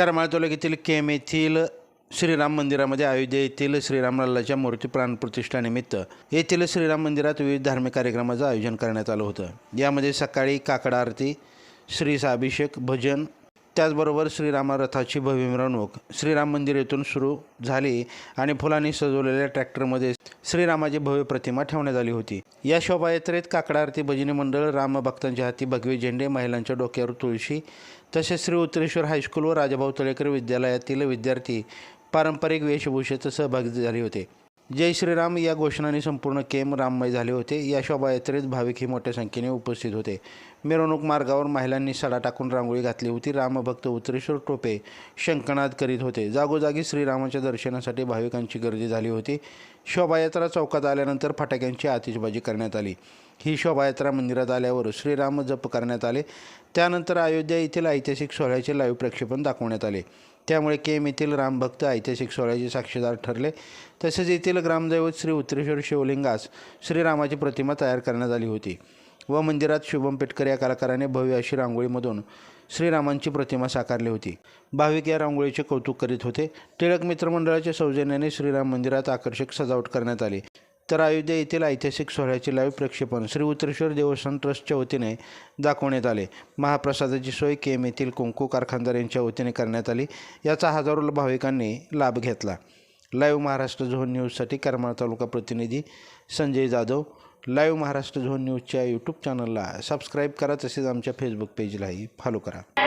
करमाळ तालुक्यातील केम येथील श्रीराम मंदिरामध्ये अयोध्या येथील श्रीरामलल्लाच्या मूर्ती प्राणप्रतिष्ठानिमित्त येथील श्रीराम मंदिरात विविध धार्मिक कार्यक्रमाचं आयोजन करण्यात आलं होतं. यामध्ये सकाळी काकड आरती श्रीसाभिषेक भजन त्याचबरोबर श्रीरामरथाची भव्य मिरवणूक श्रीराम मंदिर येथून सुरू झाली आणि फुलांनी सजवलेल्या ट्रॅक्टरमध्ये श्रीरामाची भव्य प्रतिमा ठेवण्यात आली होती. या शोभायात्रेत काकडा आरती भजनी मंडळ रामभक्तांच्या हाती भगवे झेंडे महिलांच्या डोक्यावर तुळशी तसेच श्री उत्तरेश्वर हायस्कूल व राजाभाऊ तळेकर विद्यालयातील विद्यार्थी पारंपरिक वेशभूषेत सहभागी झाले होते. जय श्रीराम. या घोषणाने संपूर्ण केम राममय झाले होते. या शोभायात्रेत भाविकही मोठ्या संख्येने उपस्थित होते. मिरवणूक मार्गावर महिलांनी सडा टाकून रांगोळी घातली होती. रामभक्त उत्तरेश्वर टोपे शंकनाद करीत होते. जागोजागी श्रीरामाच्या दर्शनासाठी भाविकांची गर्दी झाली होती. शोभायात्रा चौकात आल्यानंतर फटाक्यांची आतिषबाजी करण्यात आली. ही शोभायात्रा मंदिरात आल्यावर श्रीराम जप करण्यात आले. त्यानंतर अयोध्या येथील ऐतिहासिक सोहळ्याचे लाईव्ह प्रक्षेपण दाखवण्यात आले. त्यामुळे केम येथील रामभक्त ऐतिहासिक सोहळ्याचे साक्षीदार ठरले. तसेच येथील ग्रामदैवत श्री उत्तरेश्वर शिवलिंगास श्रीरामाची प्रतिमा तयार करण्यात आली होती व मंदिरात शुभम पेटकर या कलाकाराने भव्य अशी रांगोळीमधून श्रीरामांची प्रतिमा साकारली होती. भाविक या रांगोळीचे कौतुक करीत होते. टिळक मित्रमंडळाच्या सौजन्याने श्रीराम मंदिरात आकर्षक सजावट करण्यात आली. तर अयोध्या येथील ऐतिहासिक सोहळ्याचे लाईव्ह प्रक्षेपण श्री उत्तरेश्वर देवस्थान ट्रस्टच्या वतीने दाखवण्यात आले. महाप्रसादाची सोय केम येथील कुंकू कारखानदार यांच्या वतीने करण्यात आली. याचा हजारो भाविकांनी लाभ घेतला. लाईव्ह महाराष्ट्र झोन न्यूजसाठी करमाळ तालुका प्रतिनिधी संजय जाधव. लाईव्ह महाराष्ट्र झोन न्यूजच्या यूट्यूब चॅनलला सबस्क्राईब करा. तसेच आमच्या फेसबुक पेजलाही फॉलो करा.